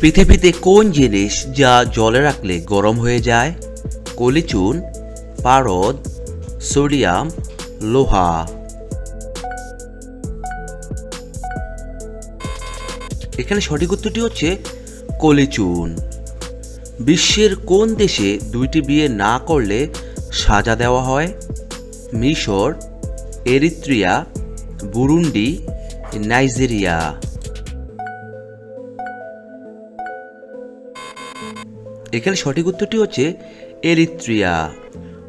পৃথিবীতে কোন জিনিস যা জলে রাখলে গরম হয়ে যায়? কলিচুন, পারদ, সোডিয়াম, লোহা। এখানে সঠিক উত্তরটি হচ্ছে কলিচুন। বিশ্বের কোন দেশে দুইটি বিয়ে না করলে সাজা দেওয়া হয়? মিশর, এরিত্রিয়া, বুরুন্ডি, নাইজেরিয়া। এখানে সঠিক উত্তরটি হচ্ছে এরিত্রিয়া।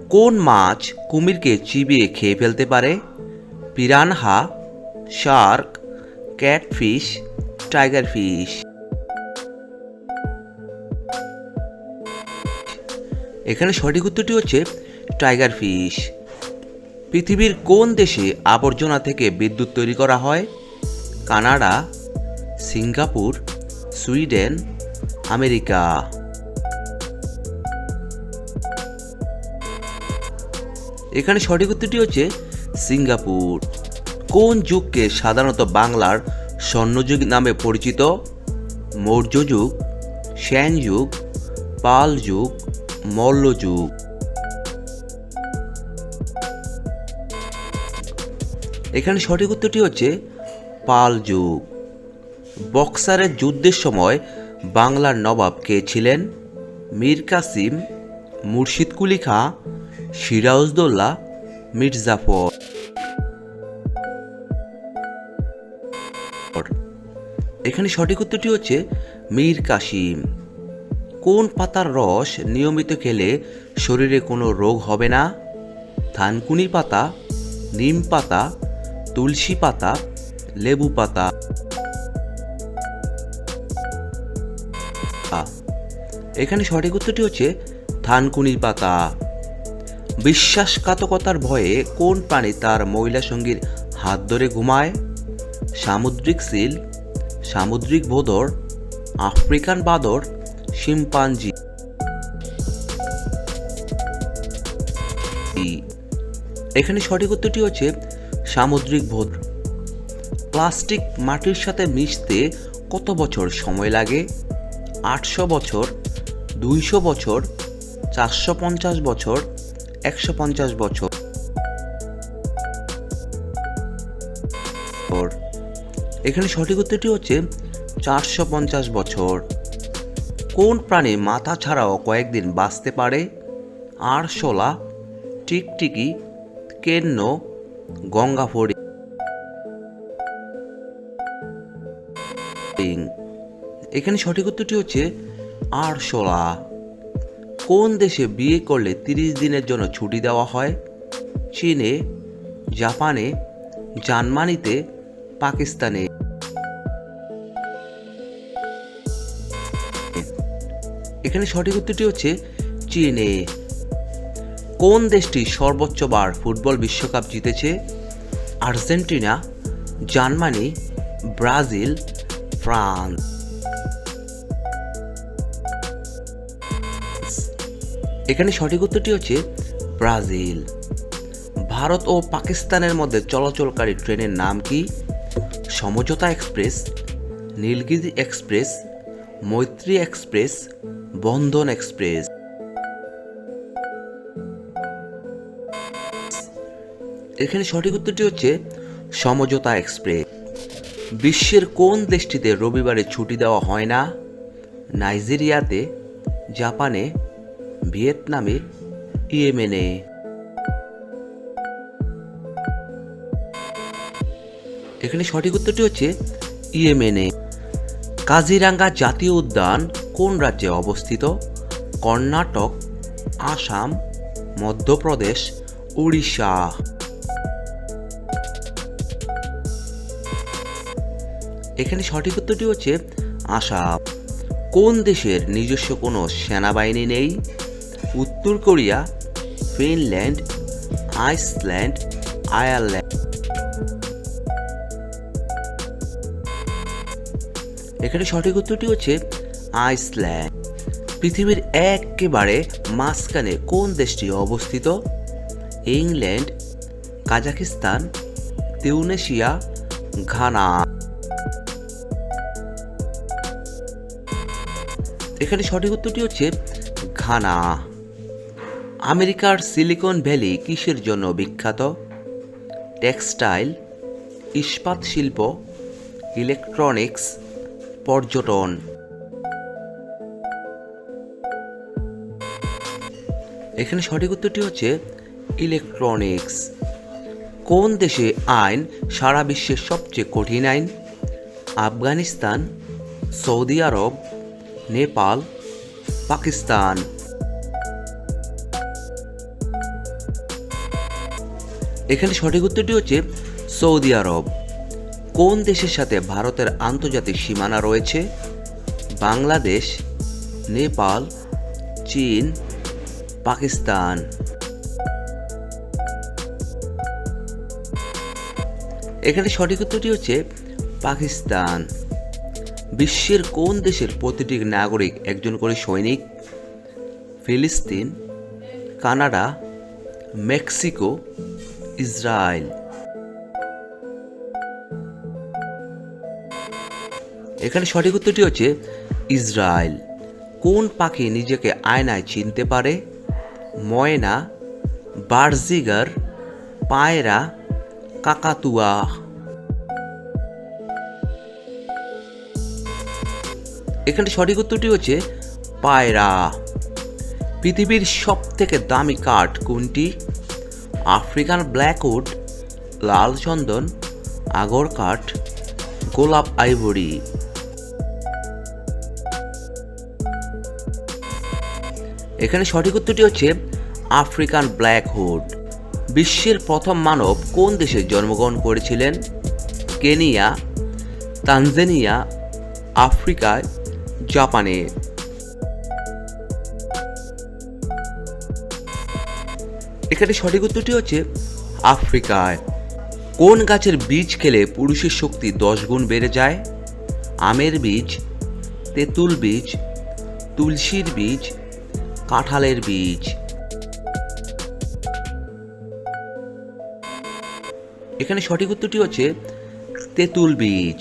কোন মাছ কুমিরকে চিবিয়ে খেয়ে ফেলতে পারে? Piranha, shark, catfish, tiger fish. এখানে সঠিক উত্তরটি হচ্ছে টাইগার ফিশ। পৃথিবীর কোন দেশে আবর্জনা থেকে বিদ্যুৎ তৈরি করা হয়? Canada, Singapore, Sweden, America. এখানে সঠিক উত্তরটি হচ্ছে সিঙ্গাপুর। কোন যুগকে সাধারণত বাংলার স্বর্ণযুগ নামে পরিচিত? মৌর্য যুগ, শ্যান যুগ, পাল যুগ, মল্ল যুগ। এখানে সঠিক উত্তরটি হচ্ছে পাল যুগ। বক্সারের যুদ্ধের সময় বাংলার নবাব কে ছিলেন মীর কাসিম, মুর্শিদ কুলি খাঁ সিরাজদৌল্লা মির্জাফর। এখানে সঠিক উত্তরটি হচ্ছে মীর কাশিম কোন পাতার রস নিয়মিত খেলে শরীরে কোনো রোগ হবে না? থানকুনি পাতা, নিম পাতা, তুলসী পাতা, লেবু পাতা। এখানে সঠিক উত্তরটি হচ্ছে থানকুনির পাতা। বিশ্বাসঘাতকতার ভয়ে কোন প্রাণী তার মহিলা সঙ্গীর হাত ধরে ঘুমায়? সামুদ্রিক সিল, সামুদ্রিক ভোদর, আফ্রিকান বাদর, শিম্পাঞ্জি। এখানে সঠিক উত্তরটি হচ্ছে সামুদ্রিক ভোদর। প্লাস্টিক মাটির সাথে মিশতে কত বছর সময় লাগে? আটশো বছর, দুইশো বছর, চারশো পঞ্চাশ বছর একশো পঞ্চাশ বছর। এখানে সঠিক উত্তরটি হচ্ছে চারশো পঞ্চাশ বছর। কোন প্রাণী মাথা ছাড়াও কয়েকদিন বাঁচতে পারে? আরশোলা, টিকটিকি, কেন্ন, গঙ্গাফড়ি। এখানে সঠিক উত্তরটি হচ্ছে আরশোলা। কোন দেশে বিয়ে করলে তিরিশ দিনের জন্য ছুটি দেওয়া হয়? চীনে, জাপানে, জার্মানিতে, পাকিস্তানে। এখানে সঠিক উত্তরটি হচ্ছে চীনে। কোন দেশটি সর্বোচ্চ বার ফুটবল বিশ্বকাপ জিতেছে? Argentina, Germany, Brazil, France. এখানে সঠিক উত্তরটি হচ্ছে ব্রাজিল। ভারত ও পাকিস্তানের মধ্যে চলাচলকারী ট্রেনের নাম কি? Samjhauta express, Nilgiri express, Maitree express, Bandhan express. এখানে সঠিক উত্তরটি হচ্ছে সমঝোতা এক্সপ্রেস। বিশ্বের কোন দেশটিতে রবিবারে ছুটি দেওয়া হয় না? নাইজেরিয়াতে, জাপানে ভিয়েতনামে ইয়েমেনে। এখানে সঠিক উত্তরটি হচ্ছে ইয়েমেনে। কাজিরাঙ্গা জাতীয় উদ্যান কোন রাজ্যে অবস্থিত? কর্ণাটক, আসাম, মধ্যপ্রদেশ, উড়িষ্যা। এখানে সঠিক উত্তরটি হচ্ছে আসাম। কোন দেশের নিজস্ব কোনো সেনাবাহিনী নেই? উত্তর কোরিয়া, ফিনল্যান্ড, আইসল্যান্ড, আয়ারল্যান্ড। এখানে সঠিক উত্তরটি হচ্ছে আইসল্যান্ড। পৃথিবীর একেবারে মাঝখানে কোন দেশটি অবস্থিত? England Kazakhstan Tunisia, Ghana. এখানে সঠিক উত্তরটি হচ্ছে ঘানা। আমেরিকার সিলিকন ভ্যালি কিসের জন্য বিখ্যাত? টেক্সটাইল, ইস্পাত শিল্প, ইলেকট্রনিক্স, পর্যটন। এখানে সঠিক উত্তরটি হচ্ছে ইলেকট্রনিক্স। কোন দেশে আইন সারা বিশ্বের সবচেয়ে কঠিন আইন? Afghanistan, Saudi Arab, Nepal, Pakistan. এখানে সঠিক উত্তরটি হচ্ছে সৌদি আরব। কোন দেশের সাথে ভারতের আন্তর্জাতিক সীমানা রয়েছে? বাংলাদেশ, নেপাল, চীন, পাকিস্তান। এখানে সঠিক উত্তরটি হচ্ছে পাকিস্তান। বিশ্বের কোন দেশের প্রতিটি নাগরিক একজন করে সৈনিক? ফিলিস্তিন, কানাডা, মেক্সিকো ইসরায়েল। এখানে সঠিক উত্তরটি হচ্ছে ইসরায়েল। কোন পাখি নিজেকে আয়নায় চিনতে পারে? ময়না, বার্জিগার, পায়রা, কাকাতুয়া। এখানে সঠিক উত্তরটি হচ্ছে পায়রা। পৃথিবীর সব থেকে দামি কাঠ কোনটি? আফ্রিকান ব্ল্যাকউড, লাল চন্দন, আগর কাঠ, গোলাপ আইভরি। এখানে সঠিক উত্তরটি হচ্ছে আফ্রিকান ব্ল্যাক হুড বিশ্বের প্রথম মানব কোন দেশে জন্মগ্রহণ করেছিলেন? কেনিয়া, তানজানিয়া, আফ্রিকায়, জাপানে। এখানে সঠিক উত্তরটি হচ্ছে আফ্রিকায়। কোন গাছের বীজ খেলে পুরুষের শক্তি দশ গুণ বেড়ে যায়? আমের বীজ, তেঁতুল বীজ, তুলসীর বীজ, কাঁঠালের বীজ। এখানে সঠিক উত্তরটি হচ্ছে তেঁতুল বীজ।